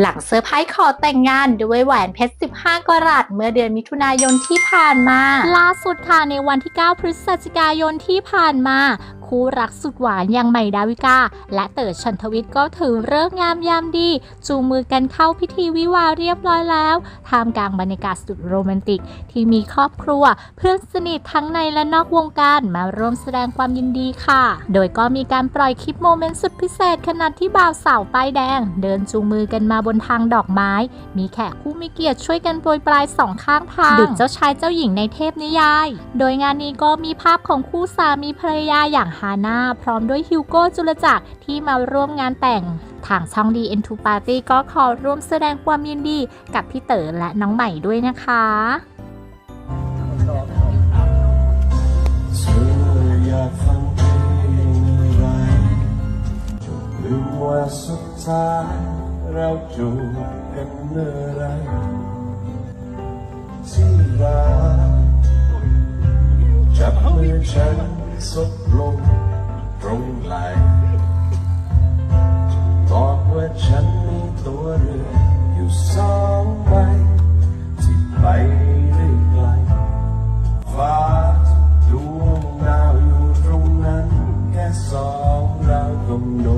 หลังเซอร์ไพรส์ขอแต่งงานด้วยแหวนเพชร 15 กรัตเมื่อเดือนมิถุนายนที่ผ่านมา ล่าสุดค่ะในวันที่ 9 พฤศจิกายนที่ผ่านมา คู่รักสุดหวานอย่างใหม่ดาวิกา และเต๋อชันทวิทย์ก็ถือเลิกษ์งามยามดี จูงมือกันเข้าพิธีวิวาห์เรียบร้อยแล้วท่ามกลางบรรยากาศสุดโรแมนติก ที่มีครอบครัว เพื่อนสนิททั้งในและนอกวงการมาร่วมแสดงความยินดีค่ะ โดยก็มีการปล่อยคลิปโมเมนต์สุดพิเศษขณะที่บ่าวสาวป้ายแดง เดินจูงมือกันมาบนทางดอกไม้ มีแขกผู้มีเกียรติช่วยกันโปรยปลายสองข้างทางดุจเจ้าชายเจ้าหญิงในเทพนิยาย โดยงานนี้ก็มีภาพของคู่สามีภรรยาอย่างฮาน่าพร้อมด้วยฮิวโก้จุลจักรที่มาร่วมงานแต่ง ทางช่อง DN2 Party ก็ขอร่วมแสดงความยินดีกับพี่เต๋อและน้องใหม่ด้วยนะคะอยากฟังเพลงอะไรลืมว่าสุดท้ายเราจูบกันเมื่อไรที่รักจับมือฉัน สบลงตรงไหลจะบอกว่าฉันมีตัวเรืออยู่สองใบที่ไปได้ไกลฟ้าดวงดาวอยู่ตรงนั้น แค่สองเรากำหนด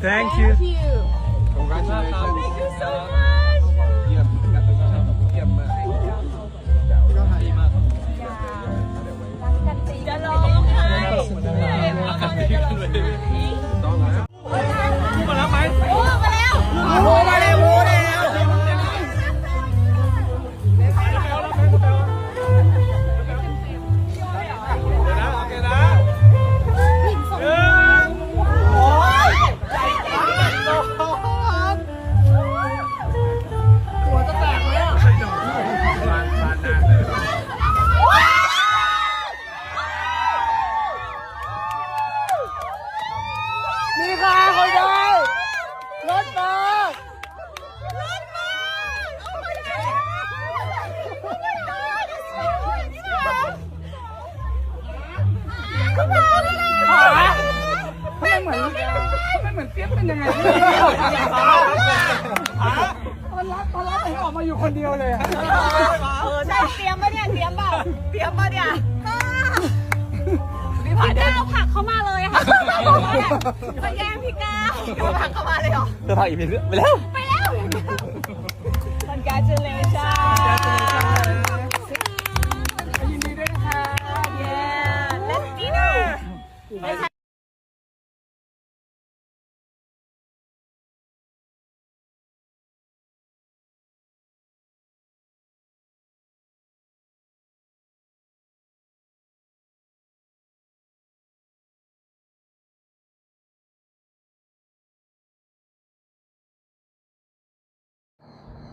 Thank you. Congratulations. Thank you so much. ยังไงตอนรับมันรับเองออกมาอยู่คนเดียวเลยอะใช่เตรียมปะเนี่ยเตรียมเปล่าเตรียมปะเนี่ยพี่ผ่านก้าวผลักเข้ามาเลยค่ะมาแย่งพี่ก้าวผลักเข้ามาเลยเหรอ เธอพาอีกไปแล้ว ไปแล้ว